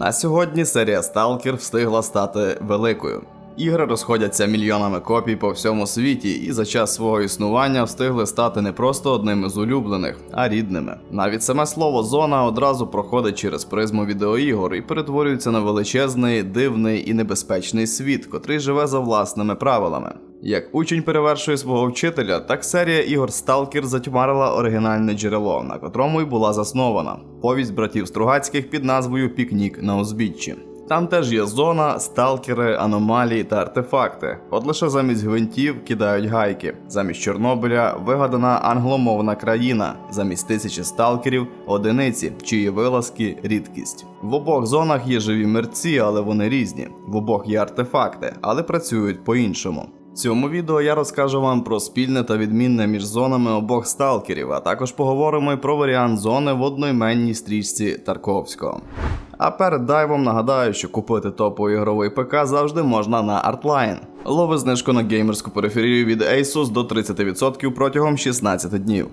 На сьогодні серія Сталкер встигла стати великою. Ігри розходяться мільйонами копій по всьому світі, і за час свого існування встигли стати не просто одними з улюблених, а рідними. Навіть саме слово зона одразу проходить через призму відеоігор і перетворюється на величезний, дивний і небезпечний світ, котрий живе за власними правилами. Як учень перевершує свого вчителя, так серія ігор Stalker затьмарила оригінальне джерело, на котрому й була заснована повість братів Стругацьких під назвою Пікнік на узбіччі. Там теж є зона, сталкери, аномалії та артефакти. От лише замість гвинтів кидають гайки. Замість Чорнобиля вигадана англомовна країна, замість тисячі сталкерів одиниці, чиї вилазки рідкість. В обох зонах є живі мерці, але вони різні. В обох є артефакти, але працюють по-іншому. В цьому відео я розкажу вам про спільне та відмінне між зонами обох сталкерів, а також поговоримо й про варіант зони в одноіменній стрічці Тарковського. А перед дайвом нагадаю, що купити топовий ігровий ПК завжди можна на Artline. Лови знижку на геймерську периферію від Asus до 30% протягом 16 днів.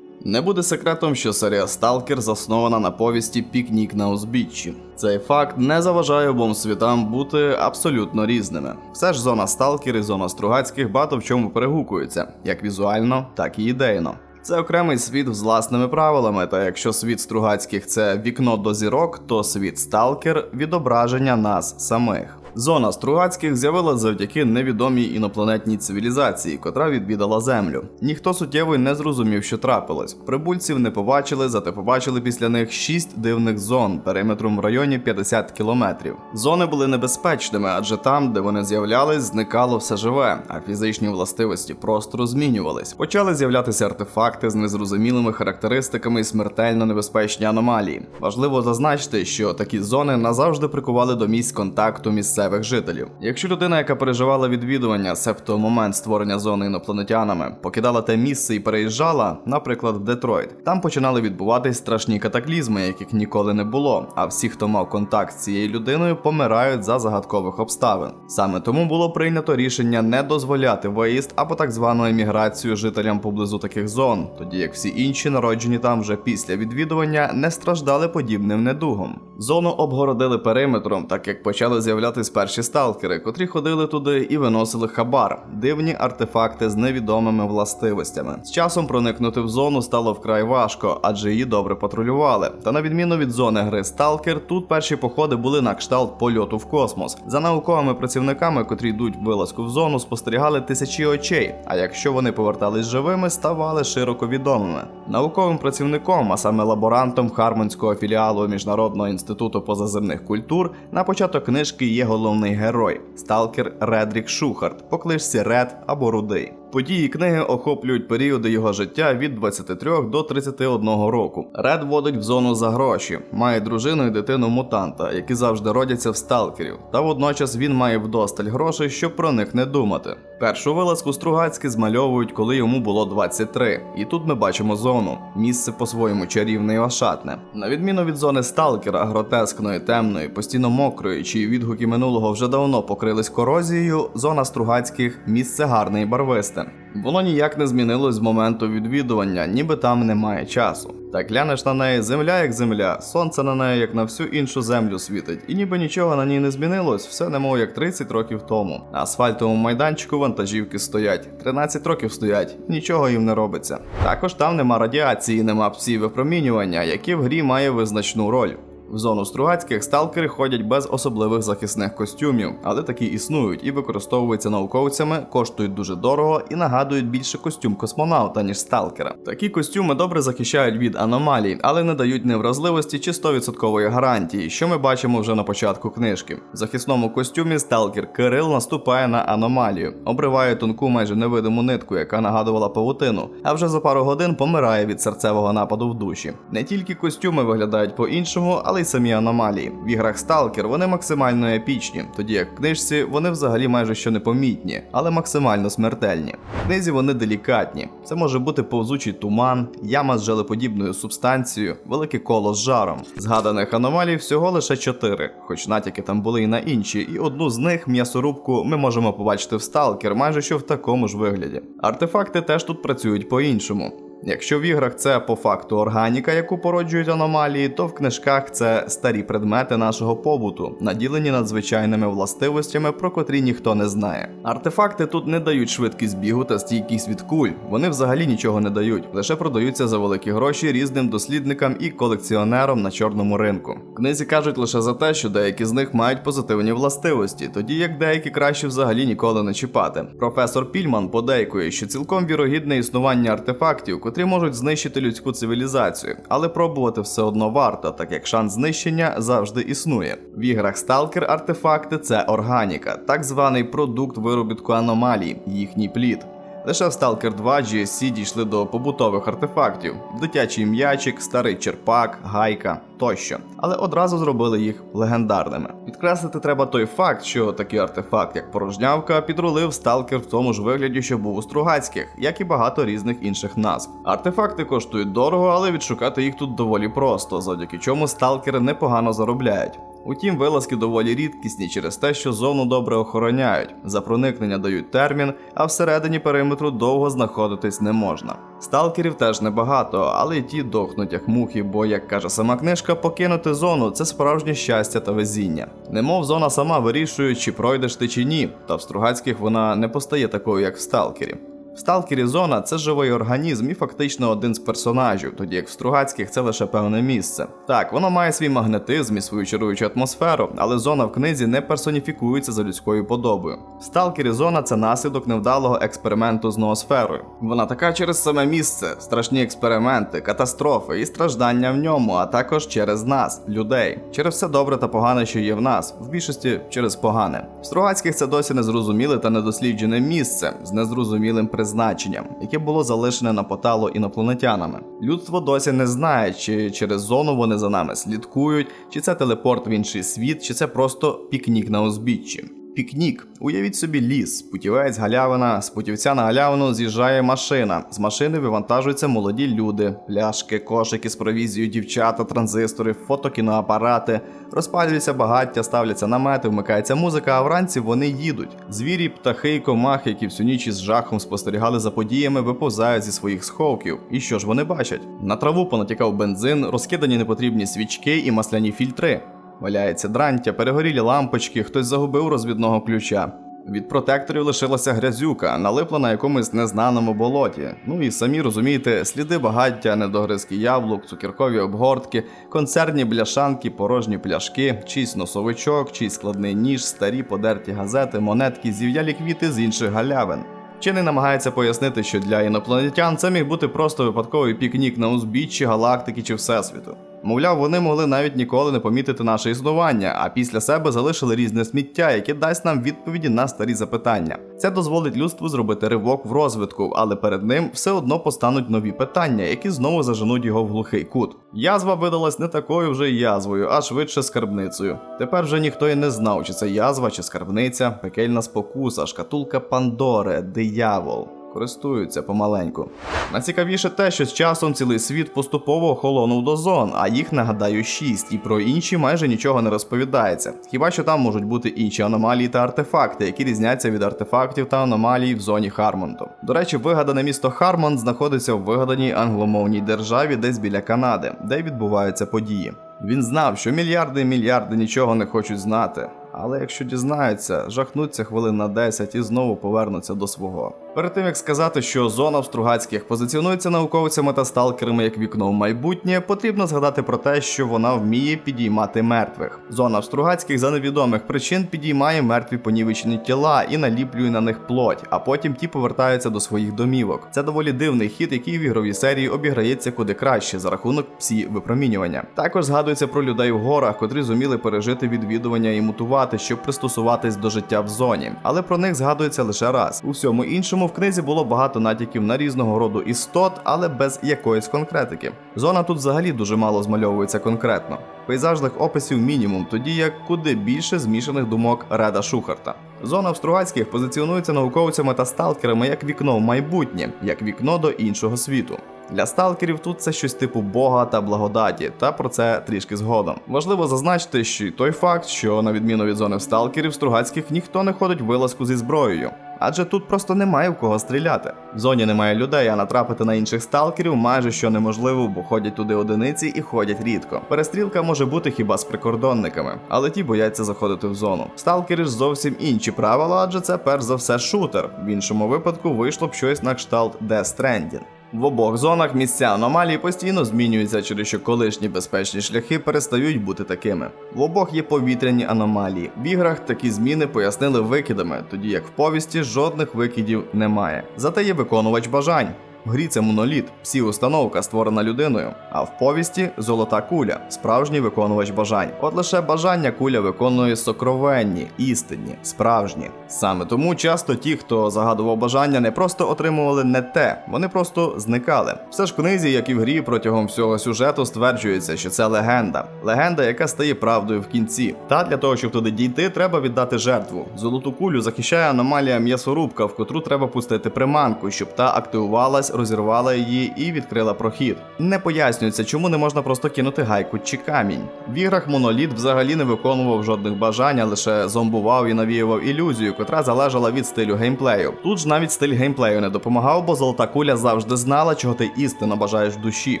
Не буде секретом, що серія Stalker заснована на повісті Пікнік на узбіччі. Цей факт не заважає обом світам бути абсолютно різними. Все ж зона Stalker і зона Стругацьких багато в чому перегукуються, як візуально, так і ідейно. Це окремий світ з власними правилами, та якщо світ Стругацьких це вікно до зірок, то світ Сталкер відображення нас самих. Зона Стругацьких з'явилася завдяки невідомій інопланетній цивілізації, котра відвідала Землю. Ніхто суттєво не зрозумів, що трапилось. Прибульців не побачили, зате побачили після них шість дивних зон периметром в районі 50 кілометрів. Зони були небезпечними, адже там, де вони з'являлись, зникало все живе, а фізичні властивості простору змінювались. Почали з'являтися артефакти з незрозумілими характеристиками і смертельно небезпечні аномалії. Важливо зазначити, що такі зони назавжди прикували до місць контакту місцевих жителів. Якщо людина, яка переживала відвідування, себто момент створення зони інопланетянами, покидала те місце і переїжджала, наприклад, в Детройт, там починали відбуватись страшні катаклізми, яких ніколи не було. А всі, хто мав контакт з цією людиною, помирають за загадкових обставин. Саме тому було прийнято рішення не дозволяти виїзд або так звану еміграцію жителям поблизу таких зон, тоді як всі інші народжені там вже після відвідування не страждали подібним недугом. Зону обгородили периметром, так як почали з'являтись перші сталкери, котрі ходили туди і виносили хабар, дивні артефакти з невідомими властивостями. З часом проникнути в зону стало вкрай важко, адже її добре патрулювали. Та на відміну від зони гри Сталкер, тут перші походи були на кшталт польоту в космос. За науковими працівниками, котрі йдуть вилазку в зону, спостерігали тисячі очей. А якщо вони повертались живими, ставали широко відомими. Науковим працівником, а саме лаборантом Хармонського філіалу Міжнародного інституту позаземних культур, на початок книжки є головний герой сталкер Редрік Шухарт, по кличці Ред або Рудий. Події книги охоплюють періоди його життя від 23 до 31 року. Ред водить в зону за гроші, має дружину і дитину мутанта, які завжди родяться в сталкерів. Та водночас він має вдосталь грошей, щоб про них не думати. Першу вилазку Стругацькі змальовують, коли йому було 23. І тут ми бачимо зону. Місце по-своєму чарівне і ошатне. На відміну від зони сталкера, гротескної, темної, постійно мокрої, чиї відгуки минулого вже давно покрились корозією, зона Стругацьких місце гарне і барвисте. Воно ніяк не змінилось з моменту відвідування, ніби там немає часу. Так глянеш на неї земля як земля, сонце на неї як на всю іншу землю світить, і ніби нічого на ній не змінилось, все немов як 30 років тому. На асфальтовому майданчику вантажівки стоять, 13 років стоять, нічого їм не робиться. Також там нема радіації, нема псів випромінювання, які в грі має визначну роль. В зону Стругацьких сталкери ходять без особливих захисних костюмів, але такі існують і використовуються науковцями, коштують дуже дорого і нагадують більше костюм космонавта, ніж сталкера. Такі костюми добре захищають від аномалій, але не дають невразливості чи 100% гарантії, що ми бачимо вже на початку книжки. В захисному костюмі сталкер Кирил наступає на аномалію, обриває тонку майже невидиму нитку, яка нагадувала павутину, а вже за пару годин помирає від серцевого нападу в душі. Не тільки костюми виглядають по-іншому, але й самі аномалії. В іграх Сталкер вони максимально епічні, тоді як в книжці вони взагалі майже що непомітні, але максимально смертельні. В книзі вони делікатні. Це може бути повзучий туман, яма з желеподібною субстанцією, велике коло з жаром. Згаданих аномалій всього лише чотири, хоч натяки там були і на інші, і одну з них м'ясорубку ми можемо побачити в Сталкер майже що в такому ж вигляді. Артефакти теж тут працюють по-іншому. Якщо в іграх це по факту органіка, яку породжують аномалії, то в книжках це старі предмети нашого побуту, наділені надзвичайними властивостями, про котрі ніхто не знає. Артефакти тут не дають швидкість бігу та стійкість від куль. Вони взагалі нічого не дають, лише продаються за великі гроші різним дослідникам і колекціонерам на чорному ринку. Книзі кажуть лише за те, що деякі з них мають позитивні властивості, тоді як деякі краще взагалі ніколи не чіпати. Професор Пільман подейкує, що цілком вірогідне існування артефактів, котрі можуть знищити людську цивілізацію, але пробувати все одно варто, так як шанс знищення завжди існує. В іграх Сталкер артефакти це органіка, так званий продукт виробітку аномалій, їхній плід. Лише в Stalker 2 GSC дійшли до побутових артефактів: дитячий м'ячик, старий черпак, гайка тощо, але одразу зробили їх легендарними. Підкреслити треба той факт, що такий артефакт, як порожнявка, підрулив Сталкер в тому ж вигляді, що був у Стругацьких, як і багато різних інших назв. Артефакти коштують дорого, але відшукати їх тут доволі просто, завдяки чому сталкери непогано заробляють. Утім, вилазки доволі рідкісні через те, що зону добре охороняють. За проникнення дають термін, а всередині периметру довго знаходитись не можна. Сталкерів теж небагато, але й ті дохнуть як мухи, бо, як каже сама книжка, покинути зону це справжнє щастя та везіння. Немов зона сама вирішує, чи пройдеш ти чи ні, та в Стругацьких вона не постає такою, як в Сталкері. Сталкері зона це живий організм і фактично один з персонажів, тоді як в Стругацьких це лише певне місце. Так, воно має свій магнетизм і свою чаруючу атмосферу, але зона в книзі не персоніфікується за людською подобою. Сталкері зона це наслідок невдалого експерименту з ноосферою. Вона така через саме місце, страшні експерименти, катастрофи і страждання в ньому, а також через нас, людей, через все добре та погане, що є в нас, в більшості через погане. В Стругацьких це досі незрозуміле та недосліджене місце з незрозумілим призначенням, яке було залишене на потало інопланетянами. Людство досі не знає, чи через зону вони за нами слідкують, чи це телепорт в інший світ, чи це просто пікнік на узбіччі. Пікнік. Уявіть собі ліс, путівець галявина, з путівця на галявину з'їжджає машина. З машини вивантажуються молоді люди, пляшки, кошики з провізією, дівчата, транзистори, фотокіноапарати. Розпалюються багаття, ставляться намети, вмикається музика, а вранці вони їдуть. Звірі, птахи і комахи, які всю ніч із жахом спостерігали за подіями, виповзають зі своїх сховків. І що ж вони бачать? На траву понатікав бензин, розкидані непотрібні свічки і масляні фільтри. Валяється дрантя, перегорілі лампочки, хтось загубив розвідного ключа. Від протекторів лишилася грязюка, налипла на якомусь незнаному болоті. Ну і самі розумієте, сліди багаття, недогризки яблук, цукеркові обгортки, концерні бляшанки, порожні пляшки, чийсь носовичок, чийсь складний ніж, старі подерті газети, монетки, зів'ялі квіти з інших галявин. Вчений намагається пояснити, що для інопланетян це міг бути просто випадковий пікнік на узбіччі галактики чи всесвіту. Мовляв, вони могли навіть ніколи не помітити наше існування, а після себе залишили різне сміття, яке дасть нам відповіді на старі запитання. Це дозволить людству зробити ривок в розвитку, але перед ним все одно постануть нові питання, які знову заженуть його в глухий кут. Язва видалась не такою вже язвою, а швидше скарбницею. Тепер вже ніхто і не знав, чи це язва, чи скарбниця, пекельна спокуса, шкатулка Пандори, диявол користуються помаленьку. Найцікавіше те, що з часом цілий світ поступово охолонув до зон, а їх нагадаю шість, і про інші майже нічого не розповідається. Хіба що там можуть бути інші аномалії та артефакти, які різняться від артефактів та аномалій в зоні Хармонту. До речі, вигадане місто Хармонт знаходиться в вигаданій англомовній державі десь біля Канади, де відбуваються події. Він знав, що мільярди і мільярди нічого не хочуть знати. Але якщо дізнаються, жахнуться хвилин на 10 і знову повернуться до свого. Перед тим як сказати, що зона в Стругацьких позиціонується науковцями та сталкерами як вікно в майбутнє, потрібно згадати про те, що вона вміє підіймати мертвих. Зона в Стругацьких за невідомих причин підіймає мертві понівечені тіла і наліплює на них плоть, а потім ті повертаються до своїх домівок. Це доволі дивний хід, який в ігровій серії обіграється куди краще за рахунок псі випромінювання. Також згадується про людей в горах, котрі зуміли пережити відвідування і мутувати, щоб пристосуватись до життя в зоні. Але про них згадується лише раз. У всьому іншому в книзі було багато натяків на різного роду істот, але без якоїсь конкретики. Зона тут взагалі дуже мало змальовується конкретно. Пейзажних описів мінімум, тоді як куди більше змішаних думок Реда Шухарта. Зона в Стругацьких позиціонується науковцями та сталкерами як вікно в майбутнє, як вікно до іншого світу. Для сталкерів тут це щось типу Бога та благодаті, та про це трішки згодом. Важливо зазначити, що й той факт, що на відміну від зони в сталкерів, Стругацьких ніхто не ходить в вилазку зі зброєю. Адже тут просто немає в кого стріляти. В зоні немає людей, а натрапити на інших сталкерів майже що неможливо, бо ходять туди одиниці і ходять рідко. Перестрілка може бути хіба з прикордонниками, але ті бояться заходити в зону. Сталкери ж зовсім інші правила, адже це перш за все шутер. В іншому випадку вийшло б щось на кшталт Death Stranding. В обох зонах місця аномалії постійно змінюються, через що колишні безпечні шляхи перестають бути такими. В обох є повітряні аномалії. В іграх такі зміни пояснили викидами, тоді як в повісті жодних викидів немає. Зате є виконувач бажань. В грі це моноліт, всі установка створена людиною, а в повісті золота куля, справжній виконувач бажань. От лише бажання куля виконує сокровенні, істинні, справжні. Саме тому часто ті, хто загадував бажання, не просто отримували не те, вони просто зникали. Все ж книзі, як і в грі, протягом всього сюжету стверджується, що це легенда. Легенда, яка стає правдою в кінці. Та для того, щоб туди дійти, треба віддати жертву. Золоту кулю захищає аномалія м'ясорубка, в котру треба пустити приманку, щоб та активувалась, розірвала її і відкрила прохід. Не пояснюється, чому не можна просто кинути гайку чи камінь. В іграх моноліт взагалі не виконував жодних бажань, а лише зомбував і навіював ілюзію, котра залежала від стилю геймплею. Тут ж навіть стиль геймплею не допомагав, бо золота куля завжди знала, чого ти істинно бажаєш в душі.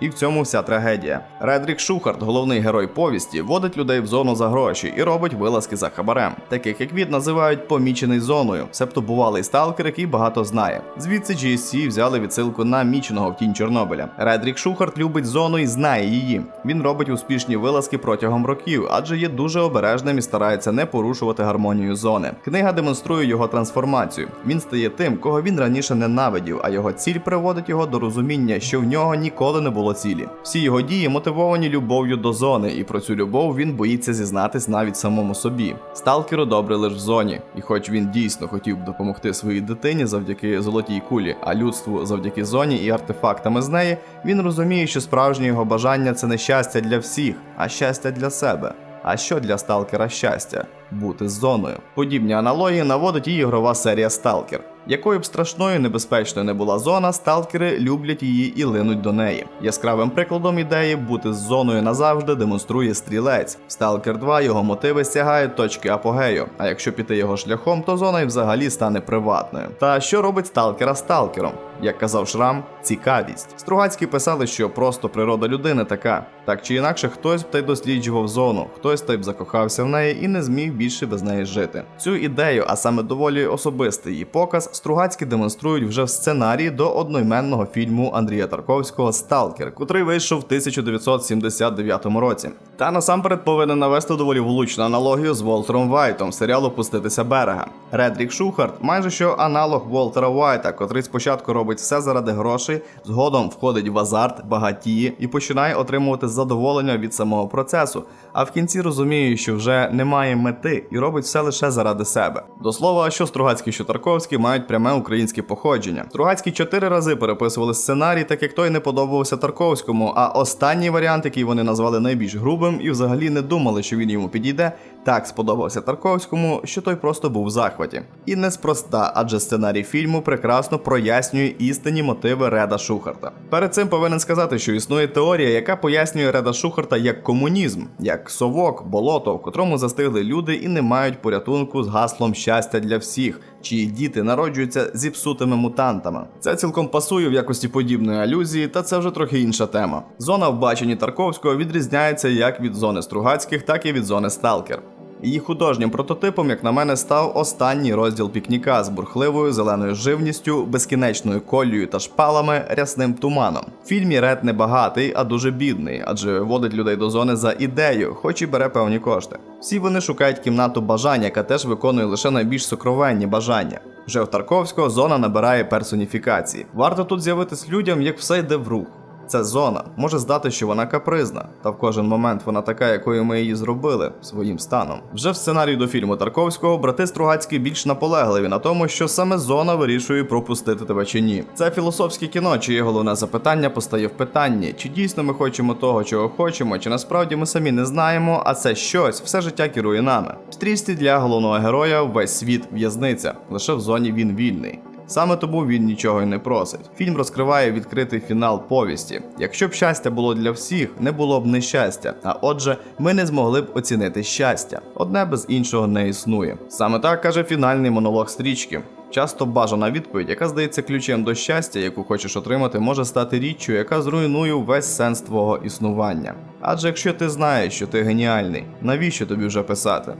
І в цьому вся трагедія. Редрік Шухарт, головний герой повісті, водить людей в зону за гроші і робить вилазки за хабарем. Таких як він називають помічений зоною, себто бувалий сталкер, який багато знає. Звідси GSC взяли відсилку на міченого в тінь Чорнобиля. Редрік Шухарт любить зону і знає її. Він робить успішні вилазки протягом років, адже є дуже обережним і старається не порушувати гармонію зони. Книга демонструє його трансформацію. Він стає тим, кого він раніше ненавидів, а його ціль приводить його до розуміння, що в нього ніколи не було цілі. Всі його дії мотивовані любов'ю до зони, і про цю любов він боїться зізнатись навіть самому собі. Сталкеру добре лише в зоні, і хоч він дійсно хотів допомогти своїй дитині завдяки золотій кулі, а людству завдяки зоні і артефактами з неї, він розуміє, що справжнє його бажання це не щастя для всіх, а щастя для себе. А що для сталкера щастя? Бути з зоною. Подібні аналогії наводить і ігрова серія Сталкер. Якою б страшною небезпечною не була зона, сталкери люблять її і линуть до неї. Яскравим прикладом ідеї бути з зоною назавжди демонструє стрілець. Сталкер 2 його мотиви сягають точки апогею. А якщо піти його шляхом, то зона й взагалі стане приватною. Та що робить сталкера сталкером? Як казав Шрам, цікавість. Стругацькі писали, що просто природа людини така. Так чи інакше, хтось б та й досліджував зону, хтось та й б закохався в неї і не зміг більше без неї жити. Цю ідею, а саме доволі особистий її показ, Стругацькі демонструють вже в сценарії до одноіменного фільму Андрія Тарковського Сталкер, котрий вийшов в 1979 році. Та насамперед повинен навести доволі влучну аналогію з Волтером Вайтом серіалу Пуститися берега. Редрік Шухарт майже що аналог Волтера Вайта, котрий спочатку робить все заради грошей, згодом входить в азарт, багатіє і починає отримувати задоволення від самого процесу, а в кінці розуміє, що вже немає мети і робить все лише заради себе. До слова, що Стругацький, що Тарковський мають пряме українське походження. Стругацький чотири рази переписували сценарій, так як той не подобався Тарковському. А останній варіант, який вони назвали найбільш грубим, і взагалі не думали, що він йому підійде, так сподобався Тарковському, що той просто був в захваті. І неспроста, адже сценарій фільму прекрасно прояснює істинні мотиви Реда Шухарта. Перед цим повинен сказати, що існує теорія, яка пояснює Реда Шухарта як комунізм, як совок, болото, в котрому застигли люди і не мають порятунку з гаслом щастя для всіх, чиї діти народжуються зіпсутими мутантами. Це цілком пасує в якості подібної алюзії, та це вже трохи інша тема. Зона в баченні Тарковського відрізняється як від зони Стругацьких, так і від зони Сталкер. Її художнім прототипом, як на мене, став останній розділ пікніка з бурхливою зеленою живністю, безкінечною колією та шпалами, рясним туманом. В фільмі Ред не багатий, а дуже бідний, адже водить людей до зони за ідею, хоч і бере певні кошти. Всі вони шукають кімнату бажання, яка теж виконує лише найбільш сокровенні бажання. Вже в Тарковського зона набирає персоніфікації. Варто тут з'явитись людям, як все йде в рух. Це зона. Може здати, що вона капризна, та в кожен момент вона така, якою ми її зробили своїм станом. Вже в сценарії до фільму Тарковського брати Стругацькі більш наполегливі на тому, що саме зона вирішує пропустити тебе чи ні. Це філософське кіно, чиє головне запитання постає в питанні, чи дійсно ми хочемо того, чого хочемо, чи насправді ми самі не знаємо, а це щось все життя керує нами. В стрічці для головного героя весь світ в'язниця, лише в зоні він вільний. Саме тому він нічого й не просить. Фільм розкриває відкритий фінал повісті. Якщо б щастя було для всіх, не було б нещастя. А отже, ми не змогли б оцінити щастя. Одне без іншого не існує. Саме так каже фінальний монолог стрічки. Часто бажана відповідь, яка здається ключем до щастя, яку хочеш отримати, може стати річчю, яка зруйнує весь сенс твого існування. Адже якщо ти знаєш, що ти геніальний, навіщо тобі вже писати?